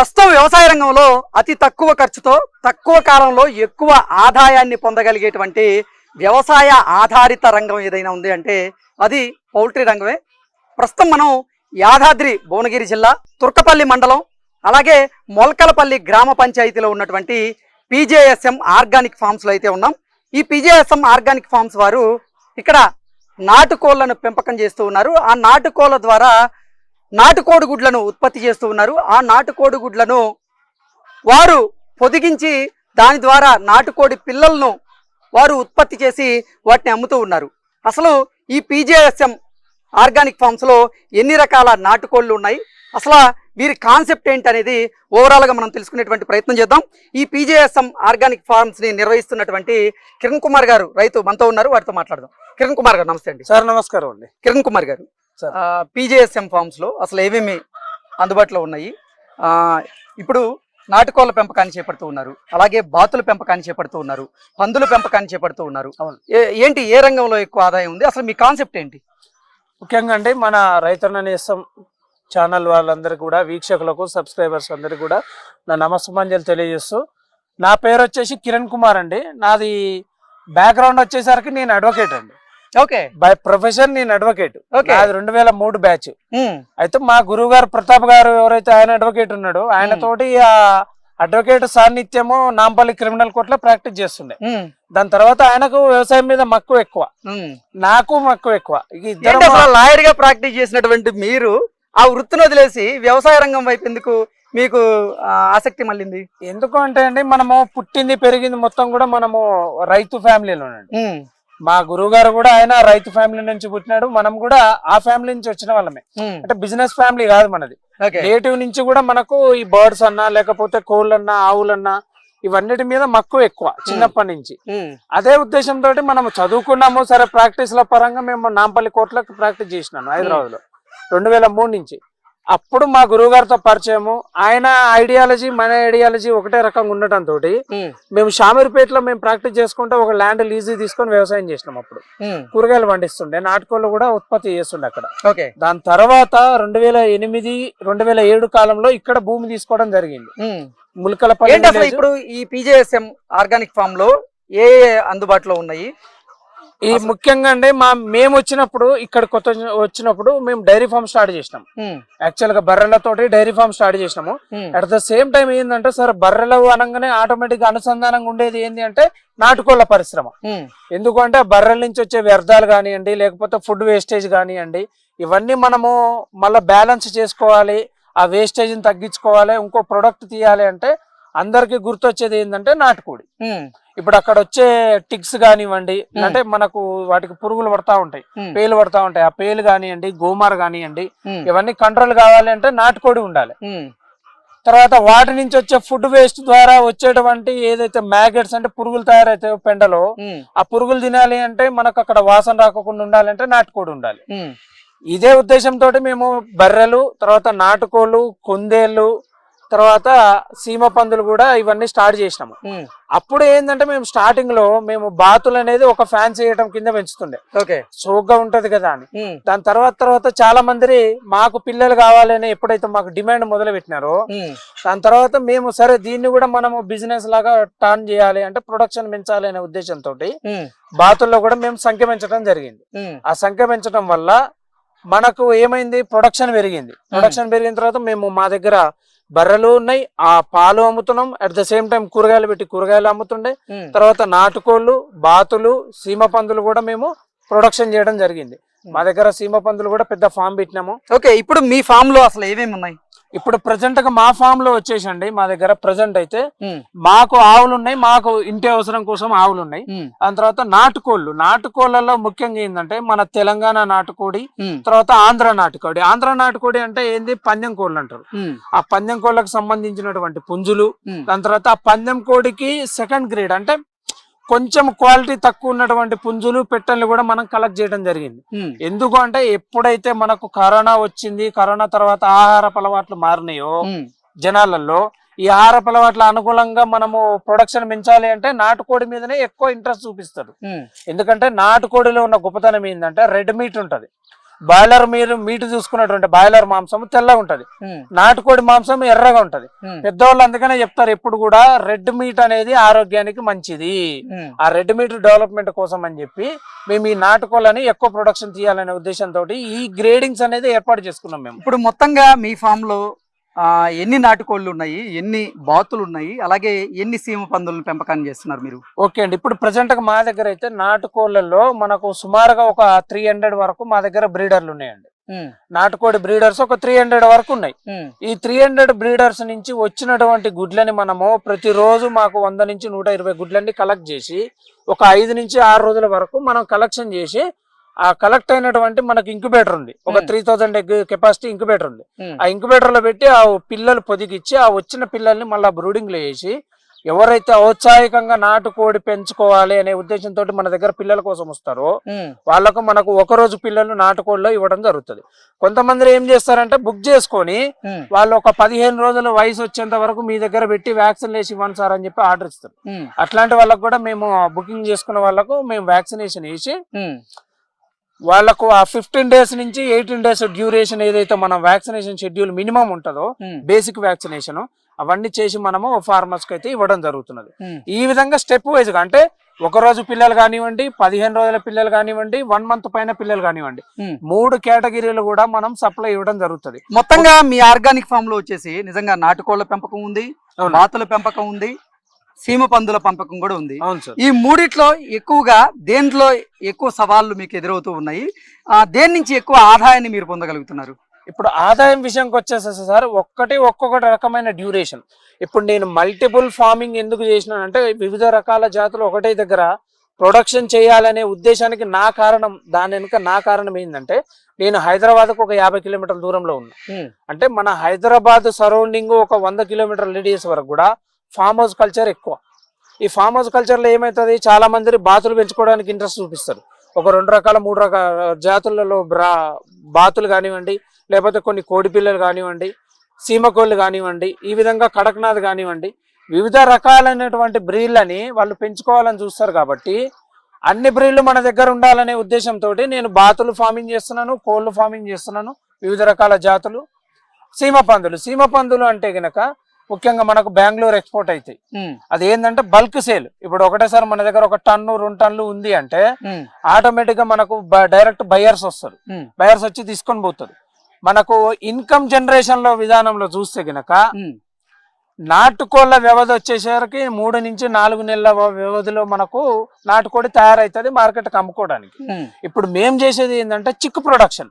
ప్రస్తుతం వ్యవసాయ రంగంలో అతి తక్కువ ఖర్చుతో తక్కువ కాలంలో ఎక్కువ ఆదాయాన్ని పొందగలిగేటువంటి వ్యవసాయ ఆధారిత రంగం ఏదైనా ఉంది అంటే అది పౌల్ట్రీ రంగమే. ప్రస్తుతం మనం యాదాద్రి భువనగిరి జిల్లా తుర్కపల్లి మండలం అలాగే మొలకలపల్లి గ్రామ పంచాయతీలో ఉన్నటువంటి పీజేఎస్ఎం ఆర్గానిక్ ఫామ్స్లో అయితే ఉన్నాం. ఈ పీజేఎస్ఎం ఆర్గానిక్ ఫామ్స్ వారు ఇక్కడ నాటుకోళ్ళను పెంపకం చేస్తూ ఉన్నారు. ఆ నాటుకోళ్ళ ద్వారా నాటుకోడి గుడ్లను ఉత్పత్తి చేస్తూ ఉన్నారు. ఆ నాటుకోడి గుడ్లను వారు పొదిగించి దాని ద్వారా నాటుకోడి పిల్లలను వారు ఉత్పత్తి చేసి వాటిని అమ్ముతూ ఉన్నారు. అసలు ఈ పీజేఎస్ఎం ఆర్గానిక్ ఫార్మ్స్లో ఎన్ని రకాల నాటుకోళ్ళు ఉన్నాయి? అసలు వీరి కాన్సెప్ట్ ఏంటి అనేది ఓవరాల్గా మనం తెలుసుకునేటువంటి ప్రయత్నం చేద్దాం. ఈ పీజేఎస్ఎం ఆర్గానిక్ ఫార్మ్స్ని నిర్వహిస్తున్నటువంటి కిరణ్ కుమార్ గారు రైతు మనతో ఉన్నారు వారితో మాట్లాడదాం. కిరణ్ కుమార్ గారు నమస్తే అండి. సార్ నమస్కారం అండి. కిరణ్ కుమార్ గారు. పీజేఎస్ఎం ఫార్మ్స్లో అసలు ఏమేమి అందుబాటులో ఉన్నాయి? ఇప్పుడు నాటుకోళ్ళ పెంపకాన్ని చేపడుతూ ఉన్నారు. అలాగే బాతుల పెంపకాన్ని చేపడుతూ ఉన్నారు. పందుల పెంపకాన్ని చేపడుతూ ఉన్నారు. ఏంటి ఏ రంగంలో ఎక్కువ ఆదాయం ఉంది? అసలు మీ కాన్సెప్ట్ ఏంటి? ముఖ్యంగా అండి మన రైతన్న నేస్తం ఛానల్ వాళ్ళందరికీ కూడా వీక్షకులకు సబ్స్క్రైబర్స్ అందరికీ కూడా నా నమస్కారాంజలి తెలియజేస్తూ నా పేరు వచ్చేసి కిరణ్ కుమార్ అండి. నాది బ్యాక్గ్రౌండ్ వచ్చేసరికి నేను అడ్వకేట్ అండి. ఓకే. బై ప్రొఫెషన్ నేను అడ్వకేట్. నాది రెండు వేల మూడు బ్యాచ్ అయితే మా గురువు గారు ప్రతాప్ గారు ఎవరైతే ఆయన అడ్వకేట్ ఉన్నాడో ఆయన. తోటి ఆ అడ్వకేట్ సాన్నిత్యము నాంపల్లి క్రిమినల్ కోర్టులో ప్రాక్టీస్ చేస్తుండే. దాని తర్వాత ఆయనకు వ్యవసాయం మీద మక్కువ ఎక్కువ. నాకు మక్కువ ఎక్కువ. ఇద్దరం లాయర్గా ప్రాక్టీస్ చేసినటువంటి మీరు ఆ వృత్తిని వదిలేసి వ్యవసాయ రంగం వైపు ఎందుకు మీకు ఆసక్తి మళ్ళింది? ఎందుకు అంటే అండి మనము పుట్టింది పెరిగింది మొత్తం కూడా మనము రైతు ఫ్యామిలీలో మా గురువు గారు కూడా ఆయన రైతు ఫ్యామిలీ నుంచి పుట్టినాడు. మనం కూడా ఆ ఫ్యామిలీ నుంచి వచ్చిన వాళ్ళమే. అంటే బిజినెస్ ఫ్యామిలీ కాదు మనది. నేటివ్ నుంచి కూడా మనకు ఈ బర్డ్స్ అన్నా లేకపోతే కోళ్ళన్నా ఆవులన్నా ఇవన్నిటి మీద మక్కువ ఎక్కువ చిన్నప్పటి నుంచి. అదే ఉద్దేశంతో మనం చదువుకున్నాము సరే ప్రాక్టీస్ ల పరంగా మేము నాంపల్లి కోర్టులకు ప్రాక్టీస్ చేసినాను హైదరాబాద్లో రెండు వేల మూడు నుంచి. అప్పుడు మా గురువు గారితో పరిచయము. ఆయన ఐడియాలజీ మన ఐడియాలజీ ఒకటే రకంగా ఉండటంతో మేము షామీర్పేటలో మేము ప్రాక్టీస్ చేసుకుంటే ఒక ల్యాండ్ లీజీ తీసుకొని వ్యవసాయం చేసినాం అప్పుడు. కూరగాయలు పండిస్తుండే నాటుకోళ్ళు కూడా ఉత్పత్తి చేస్తుండే అక్కడ. దాని తర్వాత రెండు వేల ఎనిమిది రెండు వేల ఏడు కాలంలో ఇక్కడ భూమి తీసుకోవడం జరిగింది. ములకలపల్లి. ఇప్పుడు ఈ పీజేఎస్ఎం ఆర్గానిక్ ఫామ్లో ఏ అందుబాటులో ఉన్నాయి? ఈ ముఖ్యంగా అండి మా మేము వచ్చినప్పుడు ఇక్కడ కొత్త వచ్చినప్పుడు మేము డైరీ ఫామ్ స్టార్ట్ చేసినాం. యాక్చువల్గా బర్రెలతోటి డైరీ ఫామ్ స్టార్ట్ చేసినాము. అట్ ద సేమ్ టైం ఏంటంటే సార్ బర్రెలు అనగానే ఆటోమేటిక్ అనుసంధానంగా ఉండేది ఏంటి అంటే నాటుకోళ్ళ పరిశ్రమ. ఎందుకంటే బర్రెల నుంచి వచ్చే వ్యర్థాలు కానివ్వండి లేకపోతే ఫుడ్ వేస్టేజ్ కానివ్వండి ఇవన్నీ మనము మళ్ళీ బ్యాలెన్స్ చేసుకోవాలి ఆ వేస్టేజ్ని తగ్గించుకోవాలి ఇంకో ప్రొడక్ట్ తీయాలి అంటే అందరికి గుర్తొచ్చేది ఏంటంటే నాటుకోడి. ఇప్పుడు అక్కడ వచ్చే టిక్స్ కానివ్వండి. అంటే మనకు వాటికి పురుగులు పడతా ఉంటాయి. పేలు పడతా ఉంటాయి. ఆ పేలు కానివ్వండి గోమార్ కానివ్వండి ఇవన్నీ కంట్రోల్ కావాలి అంటే నాటుకోడి ఉండాలి. తర్వాత వాటి నుంచి వచ్చే ఫుడ్ వేస్ట్ ద్వారా వచ్చేటువంటి ఏదైతే మ్యాగెట్స్ అంటే పురుగులు తయారైతే పెండలో ఆ పురుగులు తినాలి అంటే మనకు అక్కడ వాసన రాకుండా ఉండాలంటే నాటుకోడి ఉండాలి. ఇదే ఉద్దేశంతో మేము బర్రెలు తర్వాత నాటుకోళ్ళు కొందేళ్ళు తర్వాత సీమ పందులు కూడా ఇవన్నీ స్టార్ట్ చేసినాము. అప్పుడు ఏంటంటే మేము స్టార్టింగ్లో మేము బాతులు అనేది ఒక ఫ్యాన్ చేయడం కింద పెంచుతుండే. ఓకే. సోగ్గా ఉంటది కదా అని. దాని తర్వాత తర్వాత చాలా మంది మాకు పిల్లలు కావాలని ఎప్పుడైతే మాకు డిమాండ్ మొదలు పెట్టినారో దాని తర్వాత మేము సరే దీన్ని కూడా మనము బిజినెస్ లాగా టర్న్ చేయాలి అంటే ప్రొడక్షన్ పెంచాలి అనే ఉద్దేశంతో బాతుల్లో కూడా మేము సంఖ్య పెంచడం జరిగింది. ఆ సంఖ్య పెంచడం వల్ల మనకు ఏమైంది? ప్రొడక్షన్ పెరిగింది. ప్రొడక్షన్ పెరిగిన తర్వాత మేము మా దగ్గర బర్రెలు ఉన్నాయి ఆ పాలు అమ్ముతున్నాం. అట్ ద సేమ్ టైం కూరగాయలు పెట్టి కూరగాయలు అమ్ముతుండే. తర్వాత నాటుకోళ్ళు బాతులు సీమ పందులు కూడా మేము ప్రొడక్షన్ చేయడం జరిగింది. మా దగ్గర సీమ పందులు కూడా పెద్ద ఫామ్ పెట్టినాము. ఓకే ఇప్పుడు మీ ఫామ్లో అసలు ఏమేమి ఉన్నాయి? ఇప్పుడు ప్రజెంట్గా మా ఫామ్లో వచ్చేసండి మా దగ్గర ప్రజెంట్ అయితే మాకు ఆవులు ఉన్నాయి మాకు ఇంటి అవసరం కోసం ఆవులు ఉన్నాయి దాని తర్వాత నాటుకోళ్ళు. నాటుకోళ్ళలో ముఖ్యంగా ఏంటంటే మన తెలంగాణ నాటుకోడి తర్వాత ఆంధ్ర నాటుకోడి. ఆంధ్ర నాటుకోడి అంటే ఏంది? పందెం కోళ్ళు అంటారు. ఆ పందెం కోళ్ళకు సంబంధించినటువంటి పుంజులు దాని తర్వాత ఆ పందెం కోడికి సెకండ్ గ్రేడ్ అంటే కొంచెం క్వాలిటీ తక్కువ ఉన్నటువంటి పుంజులు పెట్టెలు కూడా మనం కలెక్ట్ చేయడం జరిగింది. ఎందుకు అంటే ఎప్పుడైతే మనకు కరోనా వచ్చింది కరోనా తర్వాత ఆహార అలవాట్లు మారినాయో జనాలలో ఈ ఆహార అలవాట్ల అనుకూలంగా మనము ప్రొడక్షన్ పెంచాలి అంటే నాటుకోడి మీదనే ఎక్కువ ఇంట్రెస్ట్ చూపిస్తారు. ఎందుకంటే నాటుకోడిలో ఉన్న గొప్పతనం ఏంటంటే రెడ్ మీట్ ఉంటది. బాయిలర్ మీరు మీట్ చూసుకున్నటువంటి బాయిలర్ మాంసం తెల్లగా ఉంటది. నాటుకోడి మాంసం ఎర్రగా ఉంటది. పెద్దవాళ్ళు అందుకనే చెప్తారు ఎప్పుడు కూడా రెడ్ మీట్ అనేది ఆరోగ్యానికి మంచిది. ఆ రెడ్ మీట్ డెవలప్మెంట్ కోసం అని చెప్పి మేము ఈ నాటుకోళ్ళని ఎక్కువ ప్రొడక్షన్ తీయాలనే ఉద్దేశంతో ఈ గ్రేడింగ్స్ అనేది ఏర్పాటు చేసుకున్నాం మేము. ఇప్పుడు మొత్తంగా మీ ఫామ్లో ఎన్ని నాటుకోళ్ళు ఉన్నాయి ఎన్ని బాతులు ఉన్నాయి అలాగే ఎన్ని సీమ పందులను పెంపకం చేస్తున్నారు మీరు? ఓకే అండి. ఇప్పుడు ప్రజెంట్గా మా దగ్గర అయితే నాటుకోళ్ళల్లో మనకు సుమారుగా ఒక త్రీ హండ్రెడ్ వరకు మా దగ్గర బ్రీడర్లు ఉన్నాయండి. నాటుకోడి బ్రీడర్స్ ఒక త్రీ హండ్రెడ్ వరకు ఉన్నాయి. ఈ త్రీ హండ్రెడ్ బ్రీడర్స్ నుంచి వచ్చినటువంటి గుడ్లని మనము ప్రతిరోజు మాకు వంద నుంచి నూట ఇరవై గుడ్లన్నీ కలెక్ట్ చేసి ఒక ఐదు నుంచి ఆరు రోజుల వరకు మనం కలెక్షన్ చేసి ఆ కలెక్ట్ అయినటువంటి మనకి ఇంక్యుబేటర్ ఉంది. ఒక Hmm. Three thousand egg capacity incubator ఉంది. ఉమ్, ఆ ఇంక్యుబేటర్లో పెట్టి ఆ పిల్లలు పొదిగిచ్చి ఆ వచ్చిన పిల్లల్ని మళ్ళీ బ్రూడింగ్లో వేసి ఎవరైతే ఔత్సాహికంగా నాటుకోడి పెంచుకోవాలి అనే ఉద్దేశంతో మన దగ్గర పిల్లల కోసం వస్తారో ఉమ్, వాళ్ళకు మనకు ఒక రోజు పిల్లలు నాటుకోడిలో ఇవ్వడం జరుగుతుంది. కొంతమంది ఏం చేస్తారంటే బుక్ చేసుకొని ఉమ్, వాళ్ళు ఒక పదిహేను రోజుల వయసు వచ్చేంత వరకు మీ దగ్గర పెట్టి వ్యాక్సిన్ వేసి ఇవ్వండి సార్ అని చెప్పి ఆర్డర్ ఇస్తారు. అట్లాంటి వాళ్ళకు కూడా మేము బుకింగ్ చేసుకున్న వాళ్ళకు మేము వ్యాక్సినేషన్ వేసి వాళ్ళకు ఆ ఫిఫ్టీన్ డేస్ నుంచి ఎయిటీన్ డేస్ డ్యూరేషన్ ఏదైతే మన వ్యాక్సినేషన్ షెడ్యూల్ మినిమం ఉంటుందో బేసిక్ వ్యాక్సినేషన్ అవన్నీ చేసి మనము ఫార్మర్స్కి అయితే ఇవ్వడం జరుగుతున్నది ఉమ్. ఈ విధంగా స్టెప్ వైజ్గా అంటే ఒక రోజు పిల్లలు కానివ్వండి పదిహేను రోజుల పిల్లలు కానివ్వండి వన్ మంత్ పైన పిల్లలు కానివ్వండి ఉమ్. మూడు కేటగిరీలు కూడా మనం సప్లై ఇవ్వడం జరుగుతుంది మొత్తంగా మీ ఆర్గానిక్ ఫామ్లో వచ్చేసి నిజంగా నాటుకోళ్ళ పెంపకం ఉంది అవును. బాతుల పెంపకం ఉంది సీమ పందుల పెంపకం కూడా ఉంది. అవును సార్. ఈ మూడిట్లో ఎక్కువగా దేంట్లో ఎక్కువ సవాళ్ళు మీకు ఎదురవుతూ ఉన్నాయి? ఆ, దేని నుంచి ఎక్కువ ఆదాయాన్ని మీరు పొందగలుగుతున్నారు? ఇప్పుడు ఆదాయం విషయంకి వచ్చేసేసి సార్ ఒక్కటి ఒక్కొక్కటి రకమైన డ్యూరేషన్. ఇప్పుడు నేను మల్టిపుల్ ఫార్మింగ్ ఎందుకు చేసినానంటే వివిధ రకాల జాతులు ఒకటే దగ్గర ప్రొడక్షన్ చేయాలనే ఉద్దేశానికి నా కారణం దాని వెనుక నా కారణం ఏంటంటే నేను హైదరాబాద్కు ఒక యాభై కిలోమీటర్ల దూరంలో ఉన్నా. అంటే మన హైదరాబాద్ సరౌండింగ్ ఒక వంద కిలోమీటర్ రేడియస్ వరకు కూడా ఫామ్ హౌస్ కల్చర్ ఎక్కువ. ఈ ఫామ్ హౌస్ కల్చర్లో ఏమవుతుంది చాలా మంది బాతులు పెంచుకోవడానికి ఇంట్రెస్ట్ చూపిస్తారు. ఒక రెండు రకాల మూడు రకాల జాతులలో బ్రా బాతులు కానివ్వండి లేకపోతే కొన్ని కోడి పిల్లలు కానివ్వండి సీమకోళ్ళు కానివ్వండి ఈ విధంగా కడక్నాథ్ కానివ్వండి వివిధ రకాలైనటువంటి బ్రీడ్లని వాళ్ళు పెంచుకోవాలని చూస్తారు కాబట్టి అన్ని బ్రీడ్లు మన దగ్గర ఉండాలనే ఉద్దేశంతో నేను బాతులు ఫార్మింగ్ చేస్తున్నాను కోళ్ళు ఫార్మింగ్ చేస్తున్నాను వివిధ రకాల జాతులు సీమ పందులు. సీమ పందులు అంటే గనక ముఖ్యంగా మనకు బెంగళూరు ఎక్స్పోర్ట్ అవుతాయి అది ఏంటంటే బల్క్ సేల్ ఇప్పుడు ఒకటేసారి మన దగ్గర ఒక టన్ను రెండు టన్నులు ఉంది అంటే ఆటోమేటిక్గా మనకు డైరెక్ట్ బయర్స్ వస్తారు. బయర్స్ వచ్చి తీసుకొని పోతారు. మనకు ఇన్కమ్ జనరేషన్లో విధానంలో చూస్తే గనక నాటుకోళ్ళ వ్యవధి వచ్చేసరికి మూడు నుంచి నాలుగు నెలల వ్యవధిలో మనకు నాటుకోడి తయారవుతుంది మార్కెట్కి అమ్ముకోవడానికి. ఇప్పుడు మేం చేసేది ఏంటంటే చిక్ ప్రొడక్షన్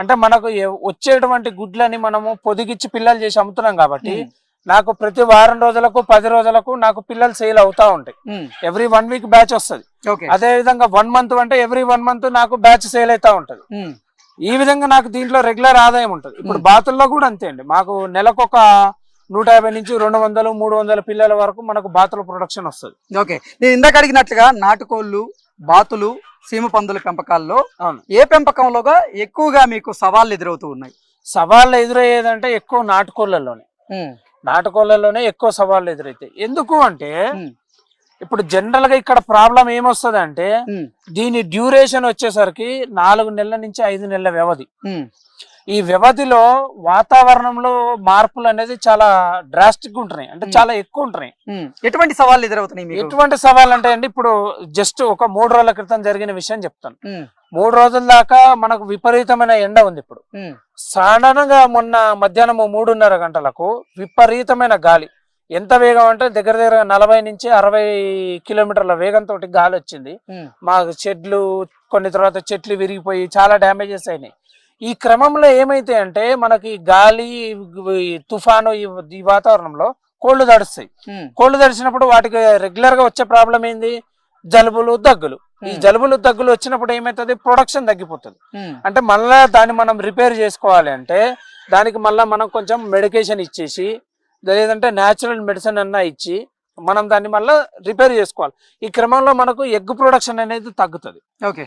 అంటే మనకు వచ్చేటువంటి గుడ్లని మనము పొదిగిచ్చి పిల్లలు చేసి అమ్ముతున్నాం కాబట్టి నాకు ప్రతి వారం రోజులకు పది రోజులకు నాకు పిల్లలు సేల్ అవుతా ఉంటాయి. ఎవ్రీ వన్ వీక్ బ్యాచ్ వస్తుంది. అదే విధంగా వన్ మంత్ అంటే ఎవ్రీ వన్ మంత్ నాకు బ్యాచ్ సేల్ అవుతా ఉంటది. ఈ విధంగా నాకు దీంట్లో రెగ్యులర్ ఆదాయం ఉంటుంది. ఇప్పుడు. బాతుల్లో కూడా అంతే అండి. మాకు నెలకు ఒక నూట యాభై నుంచి రెండు వందలు మూడు వందల పిల్లల వరకు మనకు బాతుల ప్రొడక్షన్ వస్తుంది. ఓకే. నేను ఇందాక అడిగినట్లుగా నాటుకోళ్ళు బాతులు సీమ పందుల పెంపకాల్లో ఏ పెంపకంలోగా ఎక్కువగా మీకు సవాళ్ళు ఎదురవుతూ ఉన్నాయి? సవాళ్ళు ఎదురయ్యేదంటే ఎక్కువ నాటుకోళ్ళలోనే నాటుకోళ్ళలోనే ఎక్కువ సవాళ్ళు ఎదురైతాయి ఎందుకు అంటే ఇప్పుడు జనరల్గా ఇక్కడ ప్రాబ్లం ఏమొస్తుంది అంటే దీని డ్యూరేషన్ వచ్చేసరికి నాలుగు నెలల నుంచి ఐదు నెలల వ్యవధి. ఈ వ్యవధిలో వాతావరణంలో మార్పులు అనేది చాలా డ్రాస్టిక్ ఉంటున్నాయి. అంటే. చాలా ఎక్కువ ఉంటున్నాయి. ఎటువంటి సవాళ్ళు ఎదురవుతున్నాయి ఎటువంటి సవాల్ అంటే అండి ఇప్పుడు జస్ట్ ఒక మూడు రోజుల క్రితం జరిగిన విషయం చెప్తాను. మూడు రోజుల దాకా మనకు విపరీతమైన ఎండ ఉంది ఇప్పుడు. సడన్గా మొన్న మధ్యాహ్నం మూడున్నర గంటలకు విపరీతమైన గాలి. ఎంత వేగం అంటే దగ్గర దగ్గర నలభై నుంచి అరవై కిలోమీటర్ల వేగంతో గాలి వచ్చింది. మా చెట్లు కొన్ని తర్వాత చెట్లు విరిగిపోయి చాలా డ్యామేజెస్ అయినాయి. ఈ క్రమంలో ఏమైతే అంటే మనకి గాలి తుఫాను ఈ వాతావరణంలో కోళ్ళు తడుస్తాయి. కోళ్ళు తడిచినప్పుడు వాటికి రెగ్యులర్గా వచ్చే ప్రాబ్లం ఏంది? జలుబులు దగ్గులు. ఈ. జలుబులు దగ్గులు వచ్చినప్పుడు ఏమవుతుంది ప్రొడక్షన్ తగ్గిపోతుంది. అంటే మళ్ళా దాన్ని మనం రిపేర్ చేసుకోవాలి అంటే దానికి మళ్ళా మనం కొంచెం మెడికేషన్ ఇచ్చేసి లేదంటే న్యాచురల్ మెడిసిన్ అన్నా ఇచ్చి మనం దాన్ని మళ్ళీ రిపేర్ చేసుకోవాలి. ఈ క్రమంలో మనకు ఎగ్ ప్రొడక్షన్ అనేది తగ్గుతుంది. ఓకే.